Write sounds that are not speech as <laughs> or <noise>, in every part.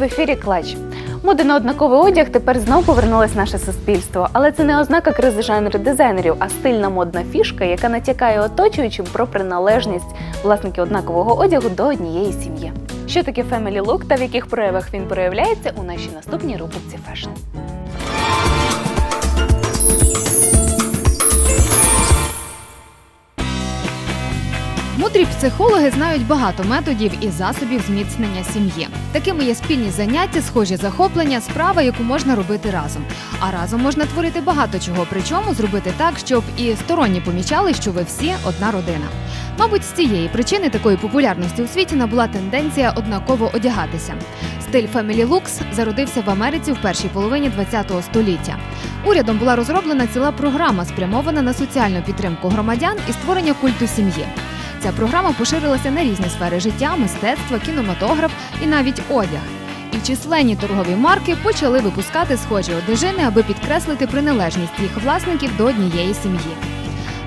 В ефірі Клач. Моди на однаковий одяг тепер знов повернулась наше суспільство, але це не ознака кризи жанру дизайнерів, а стильна модна фішка, яка натякає оточуючим про приналежність власників однакового одягу до однієї сім'ї. Що таке Family Look та в яких проявах він проявляється у нашій наступній рубриці Fashion. Мудрі психологи знають багато методів і засобів зміцнення сім'ї. Такими є спільні заняття, схожі захоплення, справа, яку можна робити разом. А разом можна творити багато чого, причому зробити так, щоб і сторонні помічали, що ви всі одна родина. Мабуть, з цієї причини такої популярності у світі набула тенденція однаково одягатися. Стиль Family Looks зародився в Америці в першій половині ХХ століття. Урядом була розроблена ціла програма, спрямована на соціальну підтримку громадян і створення культу сім'ї. Ця програма поширилася на різні сфери життя, мистецтва, кінематограф і навіть одяг. І численні торгові марки почали випускати схожі одежини, аби підкреслити приналежність їх власників до однієї сім'ї.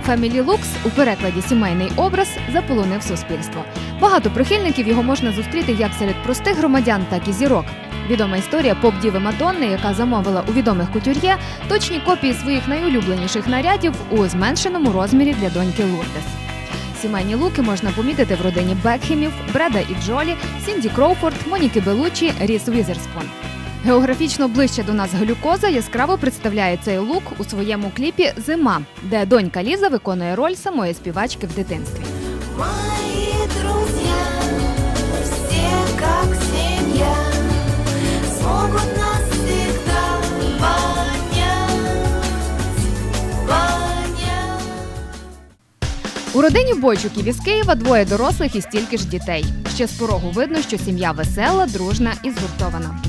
Family Looks у перекладі сімейний образ заполонив суспільство. Багато прихильників його можна зустріти як серед простих громадян, так і зірок. Відома історія поп-діви Мадонни, яка замовила у відомих кутюр'є точні копії своїх найулюбленіших нарядів у зменшеному розмірі для доньки Лурдес. Сімейні луки можна помітити в родині Бекхемів, Бреда і Джолі, Сінді Кроуфорд, Моніки Белучі, Ріс Візерспон. Географічно ближче до нас глюкоза яскраво представляє цей лук у своєму кліпі Зима, де донька Ліза виконує роль самої співачки в дитинстві. Мої друзі, всі як семья, родині Бойчуків із Києва двоє дорослих і стільки ж дітей. Ще з порогу видно, що сім'я весела, дружна і згуртована.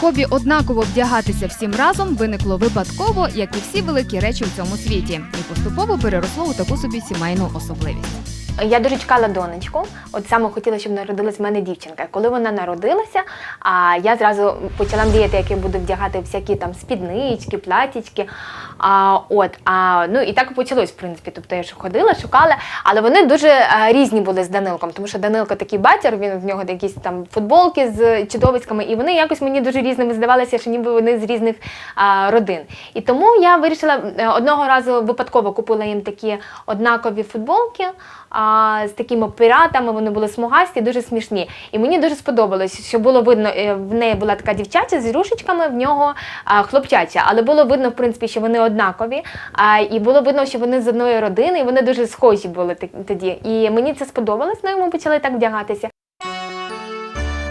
Хобі однаково вдягатися всім разом виникло випадково, як і всі великі речі в цьому світі, і поступово переросло у таку собі сімейну особливість. Я дуже чекала донечку. От саме хотіла, щоб народилась в мене дівчинка. Коли вона народилася, а я зразу почала мріяти, як я буду вдягати всякі там спіднички, платічки. А, от, а, ну і так почалось, в принципі. Тобто я ходила, шукала, але вони дуже е, різні були з Данилком, тому що Данилко такий батір, він в нього якісь там футболки з чудовиськами, і вони якось мені дуже різними здавалися, що ніби вони з різних а, родин. І тому я вирішила е, одного разу випадково купила їм такі однакові футболки а, з такими піратами, вони були смугасті, дуже смішні. І мені дуже сподобалось, що було видно, е, в неї була така дівчача з рушечками, в нього а, хлопчача. Але було видно, в принципі, що вони однакові. А, і було видно, що вони з одної родини, і вони дуже схожі були тоді. І мені це сподобалось, ну і ми почали так вдягатися.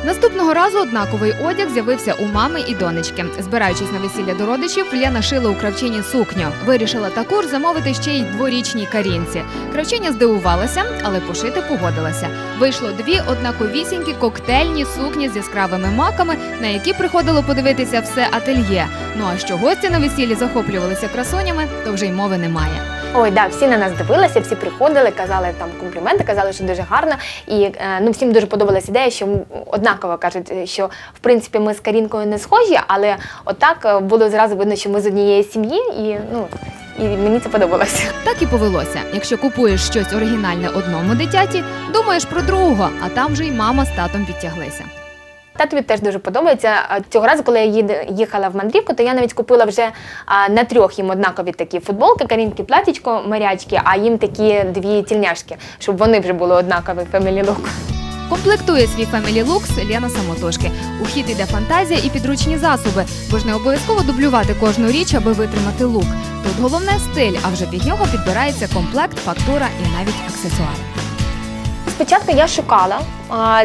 Наступного разу однаковий одяг з'явився у мами і донечки. Збираючись на весілля до родичів, Лена шила у кравчині сукню. Вирішила таку ж замовити ще й дворічній карінці. Кравчиня здивувалася, але пошити погодилася. Вийшло дві однаковісінькі коктейльні сукні з яскравими маками, на які приходило подивитися все ательє. Ну а що гості на весіллі захоплювалися красунями, то вже й мови немає. Ой, да, всі на нас дивилися, всі приходили, казали там компліменти, казали, що дуже гарно. І е, ну, всім дуже подобалась ідея, що однаково кажуть, е, що в принципі ми з Карінкою не схожі, але отак е, було зразу видно, що ми з однієї сім'ї, і ну і мені це подобалося. Так і повелося. Якщо купуєш щось оригінальне одному дитяті, думаєш про другого, а там вже й мама з татом підтяглися. Татові теж дуже подобається. Цього разу, коли я їхала в мандрівку, то я навіть купила вже на трьох їм однакові такі футболки, карінки, платічко, морячки, а їм такі дві тільняшки, щоб вони вже були однакові Family Look. Комплектує свій Family Looks Лена самотужки. У хід іде фантазія і підручні засоби, бо ж не обов'язково дублювати кожну річ, аби витримати лук. Тут головне стиль, а вже під нього підбирається комплект, фактура і навіть аксесуари. Спочатку я шукала,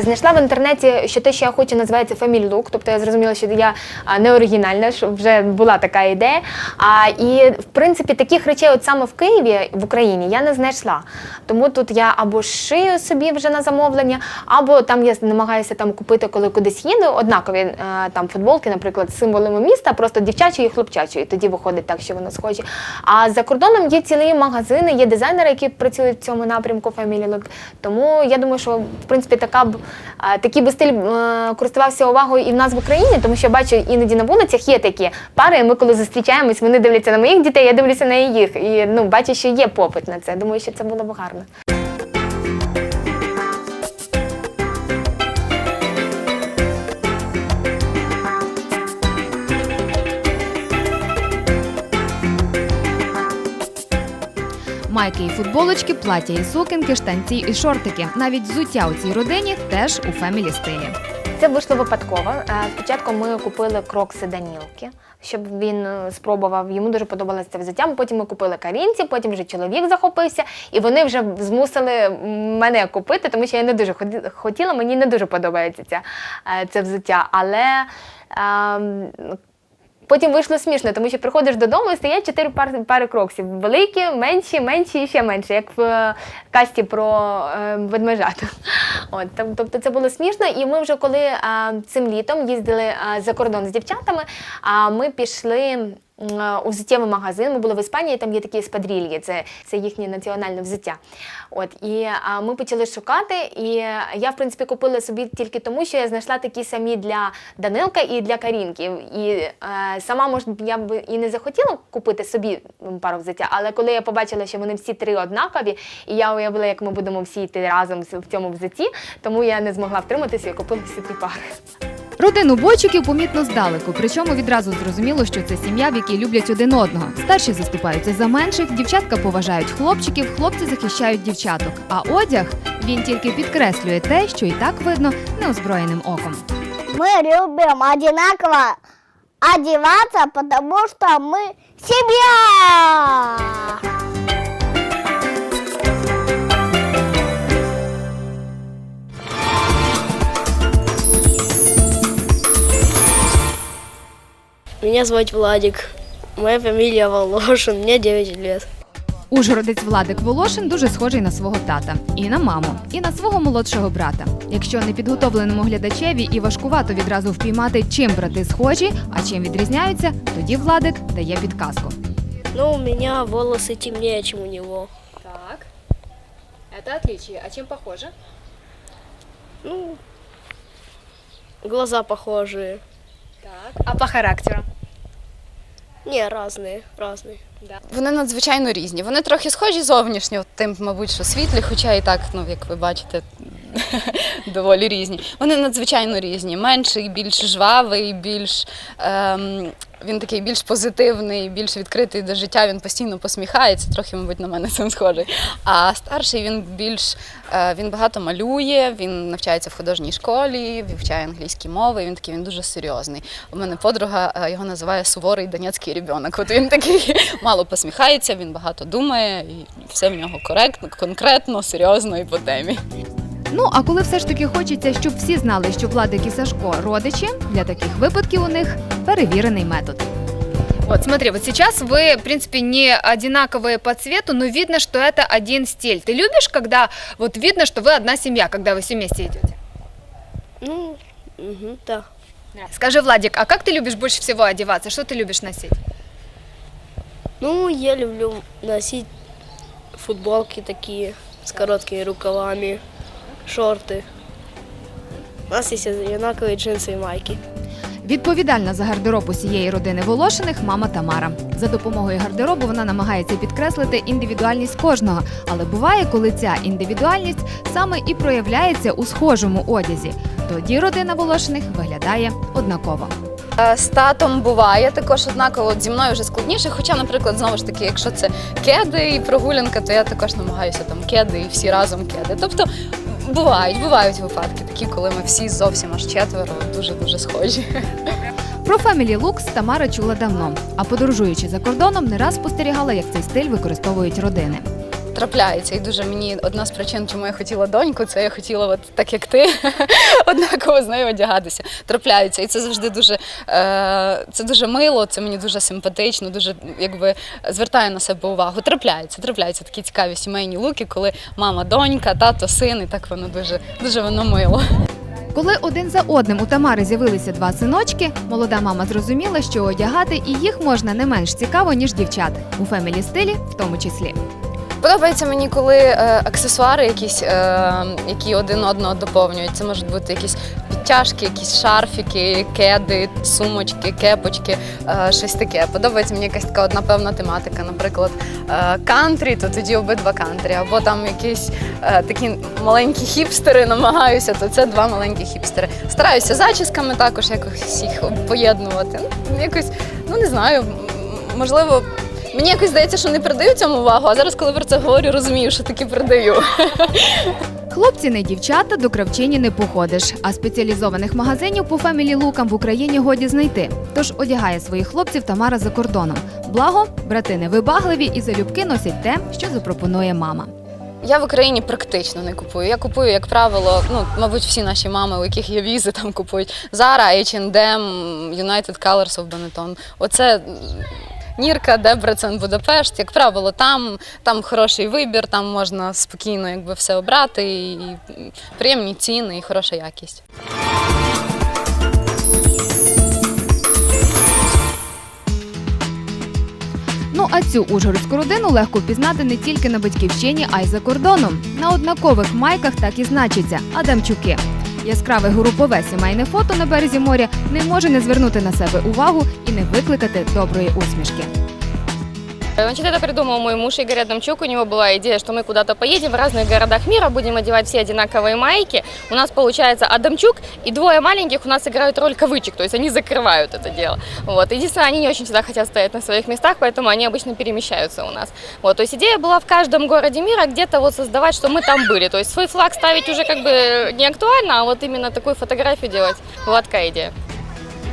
знайшла в інтернеті, що те, що я хочу, називається Family Look, тобто я зрозуміла, що я не оригінальна, що вже була така ідея. А, і в принципі таких речей, от саме в Києві, в Україні, я не знайшла. Тому тут я або шию собі вже на замовлення, або там я намагаюся там купити, коли кудись їду, однакові е, там футболки, наприклад, з символами міста, просто дівчачої і хлопчачої. Тоді виходить так, що воно схожі. А за кордоном є цілі магазини, є дизайнери, які працюють в цьому напрямку Family Look. Тому я думаю, що в принципі така б такий би стиль е, користувався увагою і в нас в Україні, тому що бачу іноді на вулицях є такі пари. Ми коли зустрічаємось, вони дивляться на моїх дітей, я дивлюся на їх. І ну бачу, що є попит на це. Думаю, що це було б гарно. Майки і футболочки, плаття і сукенки, штанці і шортики. Навіть взуття у цій родині теж у фемілі стилі. Це вийшло випадково. Е, Спочатку ми купили крокси Данілки, щоб він е, спробував. Йому дуже подобалося це взуття. Потім ми купили карінці, потім вже чоловік захопився, і вони вже змусили мене купити, тому що я не дуже хотіла, мені не дуже подобається ця, е, це взуття. Але ем, Потім вийшло смішно, тому що приходиш додому і стоять чотири пари, пари кроксів. Великі, менші, менші і ще менші, як в е, касті про е, ведмежат. От, тобто це було смішно. І ми вже коли е, цим літом їздили за кордон з дівчатами, а ми пішли. У взуттєвий магазин, ми були в Іспанії, там є такі спадрільї, це, це їхнє національне взуття. От, і а, ми почали шукати, і я, в принципі, купила собі тільки тому, що я знайшла такі самі для Данилка і для Карінки. І е, сама, може, я б і не захотіла купити собі пару взуття, але коли я побачила, що вони всі три однакові, і я уявила, як ми будемо всі йти разом в цьому взутті, тому я не змогла втриматися і купила всі три пари. Родину бойчиків помітно здалеку, причому відразу зрозуміло, що це сім'я, в якій люблять один одного. Старші заступаються за менших, дівчатка поважають хлопчиків, хлопці захищають дівчаток. А одяг він тільки підкреслює те, що і так видно неозброєним оком. Мы любим одинаково одеваться, потому что мы семья. Меня зовут Владик. Моя фамилия Волошин, мне 9 лет. Ужгородець Владик Волошин дуже схожий на свого тата, і на маму, і на свого молодшого брата. Якщо непідготовленому глядачеві і важкувато відразу впіймати, чим брати схожі, а чим відрізняються, тоді Владик дає підказку. Ну, у меня волосы темнее, чем у него. Так, це отличие. А чим похоже? Ну, глаза похожие. Так, а по характеру? Ні, різні, разные. Вони надзвичайно різні. Вони трохи схожі зовнішньо, тим, мабуть, що світлі, хоча і так, ну як ви бачите, <laughs> доволі різні. Вони надзвичайно різні. Менший, більш жвавий, більш ем, він такий більш позитивний, більш відкритий до життя. Він постійно посміхається, трохи, мабуть, на мене <laughs> цим схожий. А старший він більш е, він багато малює, він навчається в художній школі, вивчає англійські мови. Він такий він дуже серйозний. У мене подруга е, його називає суворий донецький ребенок. От він такий <laughs> мало посміхається, він багато думає, і все в нього коректно, конкретно, серйозно і по темі. Ну а коли все ж таки хочеться, щоб всі знали, що Владик і Сашко родичі, для таких випадків у них перевірений метод. Вот, смотри, вот сейчас вы, в принципе, не одинаковые по цвету, но видно, что это один стиль. Ты любишь, когда вот видно, что вы одна семья, когда вы все вместе идете? Ну, угу, да. Скажи, Владик, а как ты любишь больше всего одеваться? Что ты любишь носить? Ну, я люблю носить футболки такие с короткими рукавами, шорты. У нас есть одинаковые джинсы и майки. Відповідальна за гардероб усієї родини Волошиних мама Тамара. За допомогою гардеробу вона намагається підкреслити індивідуальність кожного, але буває, коли ця індивідуальність саме і проявляється у схожому одязі. Тоді родина Волошиних виглядає однаково. Е, З татом буває також однаково. Зі мною вже складніше. Хоча, наприклад, знову ж таки, якщо це кеди і прогулянка, то я також намагаюся там кеди і всі разом кеди. Тобто бувають, бувають випадки такі, коли ми всі зовсім аж четверо дуже дуже схожі. Про Family Looks Тамара чула давно, а подорожуючи за кордоном, не раз спостерігала, як цей стиль використовують родини. Трапляється і дуже мені одна з причин, чому я хотіла доньку, це я хотіла, от так як ти, <laughs> однаково з нею одягатися. Трапляються, і це завжди дуже е, це дуже мило, це мені дуже симпатично, дуже якби звертає на себе увагу. Трапляється, трапляються такі цікаві сімейні луки, коли мама, донька, тато, син, і так воно дуже дуже воно мило. Коли один за одним у Тамари з'явилися два синочки, молода мама зрозуміла, що одягати і їх можна не менш цікаво, ніж дівчат у фемілі стилі, в тому числі. Подобається мені, коли е, аксесуари якісь, е, які один одного доповнюють. Це можуть бути якісь підтяжки, якісь шарфіки, кеди, сумочки, кепочки, е, щось таке. Подобається мені якась така одна певна тематика. Наприклад, е, кантрі, то тоді обидва кантрі. Або там якісь е, такі маленькі хіпстери намагаюся, то це два маленькі хіпстери. Стараюся зачісками також якось їх поєднувати. Ну, якось, ну не знаю, можливо. Мені якось здається, що не придаю цьому увагу, а зараз, коли про це говорю, розумію, що таки придаю. Хлопці не дівчата, до кравчині не походиш, а спеціалізованих магазинів по фемілі лукам в Україні годі знайти. Тож одягає своїх хлопців Тамара за кордоном. Благо, брати невибагливі і залюбки носять те, що запропонує мама. Я в Україні практично не купую. Я купую, як правило, ну, мабуть, всі наші мами, у яких є візи, там купують Zara, H&M, United Colors of Benetton. Оце Нірка, Дебрецен, Будапешт. Як правило, там, там хороший вибір, там можна спокійно якби, все обрати, і, і приємні ціни, і хороша якість. Ну а цю ужгородську родину легко впізнати не тільки на батьківщині, а й за кордоном. На однакових майках так і значиться Адамчуки. Яскраве групове сімейне фото на березі моря не може не звернути на себе увагу і не викликати доброї усмішки. Значит, это придумал мой муж Игорь Адамчук. У него была идея, что мы куда-то поедем в разных городах мира, будем одевать все одинаковые майки. У нас получается Адамчук, и двое маленьких у нас играют роль кавычек, то есть они закрывают это дело. Вот. Единственное, они не очень всегда хотят стоять на своих местах, поэтому они обычно перемещаются у нас. Вот. То есть идея была в каждом городе мира где-то вот создавать, что мы там были. То есть свой флаг ставить уже как бы не актуально, а вот именно такую фотографию делать была такая идея.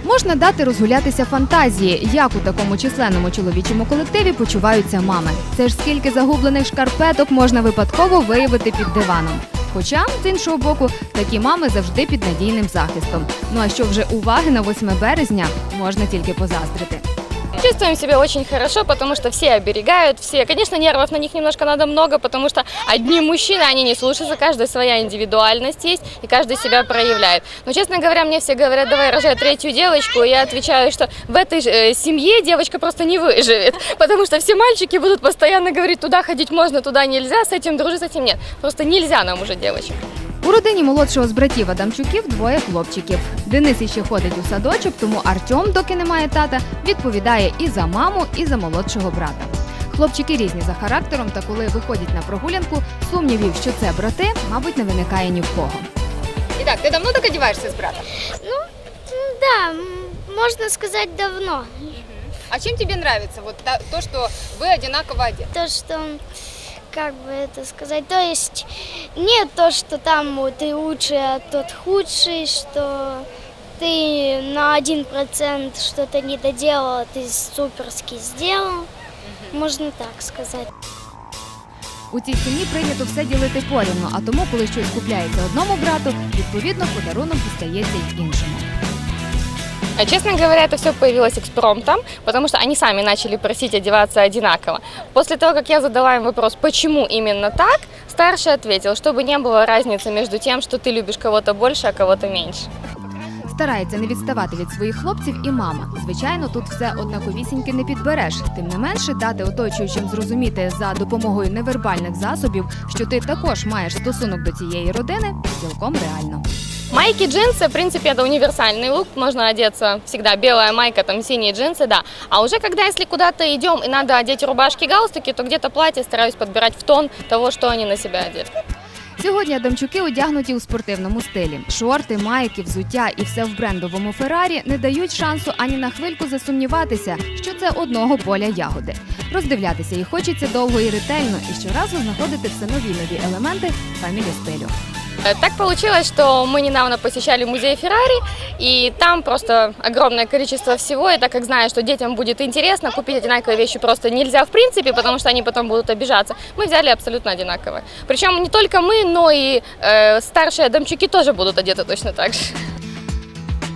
Можна дати розгулятися фантазії, як у такому численному чоловічому колективі почуваються мами. Це ж скільки загублених шкарпеток можна випадково виявити під диваном. Хоча, з іншого боку, такі мами завжди під надійним захистом. Ну а що вже уваги на 8 березня можна тільки позаздрити. Чувствуем себя очень хорошо, потому что все оберегают, все. Конечно, нервов на них немножко надо много, потому что одни мужчины, они не слушаются, каждая своя индивидуальность есть, и каждый себя проявляет. Но, честно говоря, мне все говорят, давай рожай третью девочку, и я отвечаю, что в этой э, семье девочка просто не выживет, <laughs> потому что все мальчики будут постоянно говорить, туда ходить можно, туда нельзя, с этим дружить, с этим нет. Просто нельзя нам уже девочек. У родині молодшого з братів Адамчуків двоє хлопчиків. Денис іще ходить у садочок, тому Артем, доки немає тата, відповідає і за маму, і за молодшого брата. Хлопчики різні за характером, та коли виходять на прогулянку, сумнівів, що це брати, мабуть, не виникає ні в кого. Итак, ты давно так одеваешься с братом? Да, можно сказать давно. А чем тебе нравится вот та- то, что вы одинаково одеты? То, что, как бы это сказать, то есть не то, что там вот ты лучший, а тот худший, что ты на один процент что-то не доделал, а ты суперски сделал. Можно так сказать. У цій сім'ї прийнято все ділити порівну, а тому, коли щось купляється одному брату, відповідно подарунок дістається й іншому. А, Честно говоря, это все появилось экспромтом, потому что они сами начали просить одеваться одинаково. После того, как я задала им вопрос, почему именно так, старший ответил, чтобы не было разницы между тем, что ты любишь кого-то больше, а кого-то меньше. Старається не відставати від своїх хлопців і мама. Звичайно, тут все однаковісіньки не підбереш. Тим не менше, дати оточуючим зрозуміти за допомогою невербальних засобів, що ти також маєш стосунок до цієї родини, цілком реально. Майки, джинсы, в принципе, это универсальный лук. Можно одеться всегда белая майка, там синие джинсы, да. А уже когда, если куда-то идем и надо одеть рубашки, галстуки, то где-то платье стараюсь подбирать в тон того, что они на себя одеты. Сьогодні Адамчуки одягнуті у спортивному стилі. Шорти, майки, взуття і все в брендовому Феррарі не дають шансу ані на хвильку засумніватися, що це одного поля ягоди. Роздивлятися їх хочеться довго і ретельно, і щоразу знаходити все нові нові елементи фемілі стилю. Э, Так получилось, что мы недавно посещали музей Феррари, и там просто огромное количество всего, и так как знаю, что детям будет интересно, купить одинаковые вещи просто нельзя в принципе, потому что они потом будут обижаться, мы взяли абсолютно одинаковые. Причем не только мы, но и э, старшие домчуки тоже будут одеты точно так же.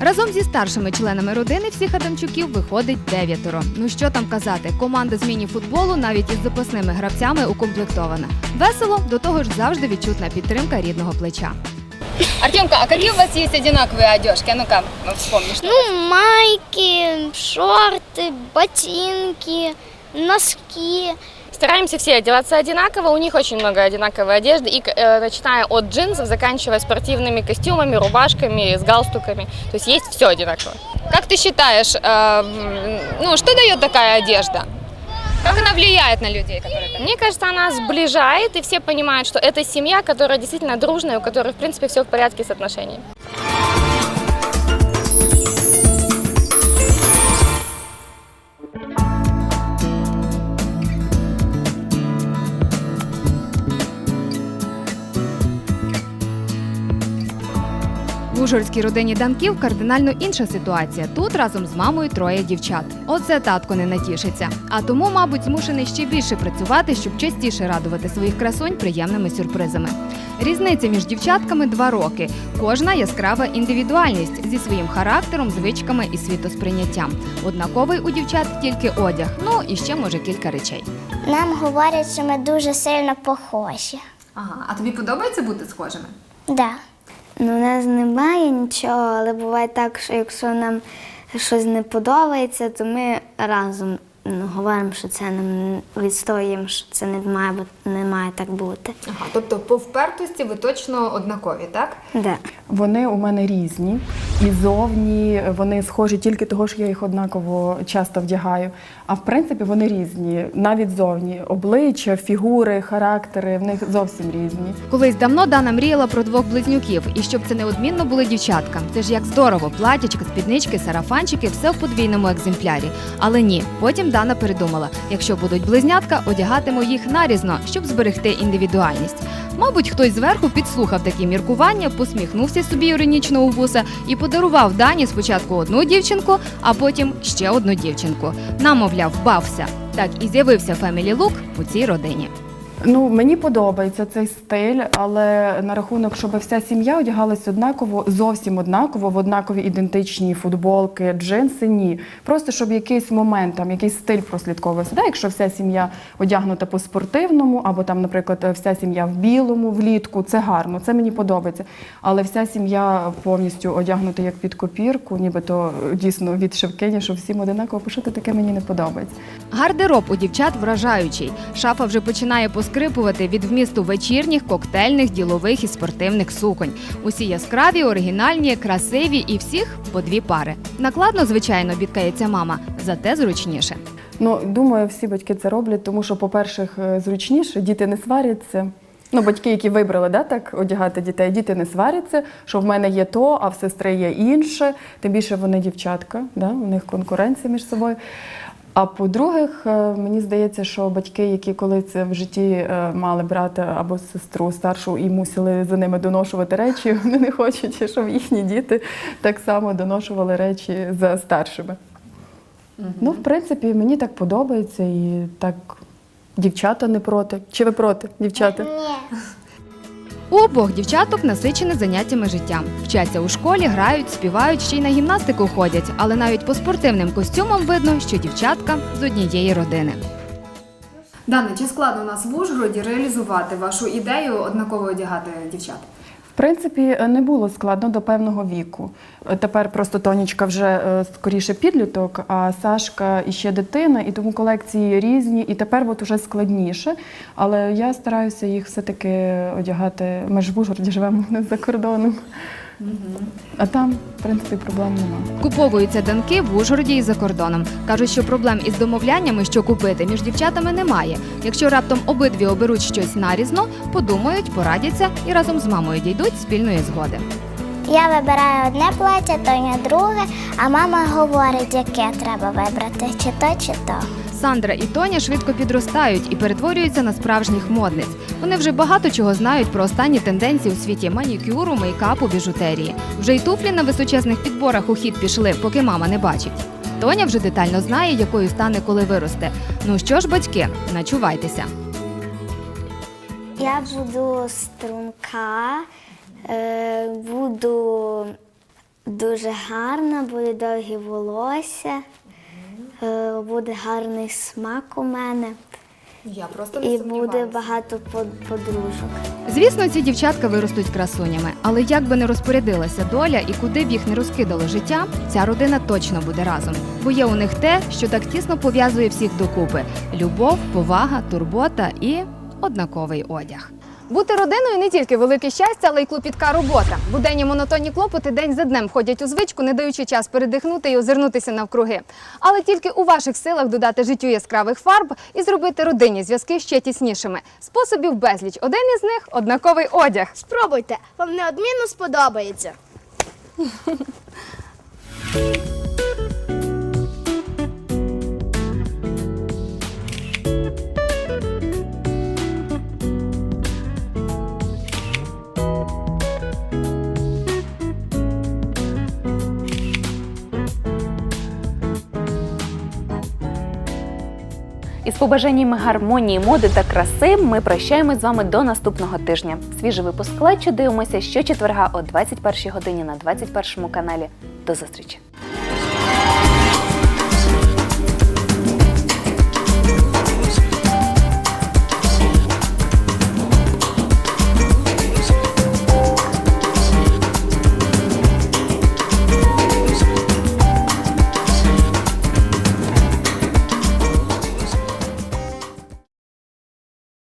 Разом зі старшими членами родини всіх Адамчуків виходить дев'ятеро. Ну що там казати, команда з міні-футболу навіть із запасними гравцями укомплектована. Весело, до того ж завжди відчутна підтримка рідного плеча. Артемка, а какие у вас есть одинаковые одежки? А ну-ка, вспомни. Ну, майки, шорты, ботинки, носки. Стараемся все одеваться одинаково, у них очень много одинаковой одежды, и э, начиная от джинсов, заканчивая спортивными костюмами, рубашками, с галстуками. То есть есть все одинаково. Как ты считаешь, э, ну, что дает такая одежда? Как она влияет на людей, которые? Мне кажется, она сближает, и все понимают, что это семья, которая действительно дружная, у которой, в принципе, все в порядке с отношениями. Ужгородській родині Данків кардинально інша ситуація. Тут разом з мамою троє дівчат. Оце татко не натішиться. А тому, мабуть, змушений ще більше працювати, щоб частіше радувати своїх красунь приємними сюрпризами. Різниця між дівчатками два роки. Кожна яскрава індивідуальність зі своїм характером, звичками і світосприйняттям. Однаковий у дівчат тільки одяг, ну і ще може кілька речей. Нам говорять, що ми дуже сильно похожі. Ага, а тобі подобається бути схожими? Да. Ну, у нас немає нічого, але буває так, що якщо нам щось не подобається, то ми разом говоримо, що це нам відстоюємо, що це не має, не має так бути. Ага, тобто по впертості ви точно однакові, так? Да. Вони у мене різні, і зовні вони схожі тільки того, що я їх однаково часто вдягаю. А в принципі вони різні, навіть зовні. Обличчя, фігури, характери в них зовсім різні. Колись давно Дана мріяла про двох близнюків, і щоб це неодмінно були дівчатка. Це ж як здорово, платячка, спіднички, сарафанчики, все в подвійному екземплярі. Але ні, потім Дана передумала: якщо будуть близнятка, одягатиму їх нарізно, щоб зберегти індивідуальність. Мабуть, хтось зверху підслухав такі міркування, посміхнувся собі іронічно у вуса і подарував Дані спочатку одну дівчинку, а потім ще одну дівчинку. Намовляв, бався. Так і з'явився Family Look у цій родині. Ну, мені подобається цей стиль, але на рахунок, щоб вся сім'я одягалась однаково, зовсім однаково, в однакові ідентичні футболки, джинси, ні. Просто щоб якийсь момент, там, якийсь стиль прослідковувався. Да? Якщо вся сім'я одягнута по спортивному, або там, наприклад, вся сім'я в білому, влітку, це гарно, це мені подобається. Але вся сім'я повністю одягнута як під копірку, нібито дійсно від шевкині, щоб всім одинаково пошити, таке мені не подобається. Гардероб у дівчат вражаючий. Шафа вже починає поскрипувати від вмісту вечірніх, коктейльних, ділових і спортивних суконь. Усі яскраві, оригінальні, красиві і всіх по дві пари. Накладно, звичайно, бідкається мама, зате зручніше. Ну, думаю, всі батьки це роблять, тому що, по-перше, е, зручніше, діти не сваряться. Ну, батьки, які вибрали да, так, одягати дітей, діти не сваряться, що в мене є то, а в сестри є інше. Тим більше вони дівчатка, да, у них конкуренція між собою. А по-друге, мені здається, що батьки, які колись в житті е, мали брата або сестру старшу і мусили за ними доношувати речі, <laughs> вони не хочуть, щоб їхні діти так само доношували речі за старшими. Ну, в принципі, мені так подобається і так дівчата не проти. Чи ви проти, дівчата? Ні. У обох дівчаток насичене заняттями життя. Вчаться у школі, грають, співають, ще й на гімнастику ходять, але навіть по спортивним костюмам видно, що дівчатка з однієї родини. Дане, чи складно у нас в Ужгороді реалізувати вашу ідею однаково одягати дівчат? В принципі, не було складно до певного віку. Е, Тепер просто Тонічка вже е, скоріше підліток, а Сашка іще дитина, і тому колекції різні, і тепер от уже складніше. Але я стараюся їх все-таки одягати. Ми ж в Ужгороді живемо не за кордоном. А там, в принципі, проблем немає. Куповуються данки в Ужгороді і за кордоном. Кажуть, що проблем із домовляннями, що купити, між дівчатами немає. Якщо раптом обидві оберуть щось нарізно, подумають, порадяться і разом з мамою дійдуть спільної згоди. Я вибираю одне плаття, Тоня друге, а мама говорить, яке треба вибрати, чи то, чи то. Сандра і Тоня швидко підростають і перетворюються на справжніх модниць. Вони вже багато чого знають про останні тенденції у світі манікюру, мейкапу, біжутерії. Вже й туфлі на височезних підборах у хід пішли, поки мама не бачить. Тоня вже детально знає, якою стане, коли виросте. Ну що ж, батьки, начувайтеся. Я буду струнка, е, буду дуже гарна, буде довгі волосся, буде гарний смак у мене Я просто і буде багато подружок. Звісно, ці дівчатка виростуть красунями, але як би не розпорядилася доля і куди б їх не розкидало життя, ця родина точно буде разом. Бо є у них те, що так тісно пов'язує всіх докупи: любов, повага, турбота і однаковий одяг. Бути родиною не тільки велике щастя, але й клопітка робота. Буденні монотонні клопоти день за днем входять у звичку, не даючи час передихнути і озирнутися навкруги. Але тільки у ваших силах додати життю яскравих фарб і зробити родинні зв'язки ще тіснішими. Способів безліч. Один із них однаковий одяг. Спробуйте, вам неодмінно сподобається. <laughs> Із побажаннями гармонії, моди та краси ми прощаємось з вами до наступного тижня. Свіжий випуск клатчу дивимося щочетверга о 21 годині на 21 каналі. До зустрічі!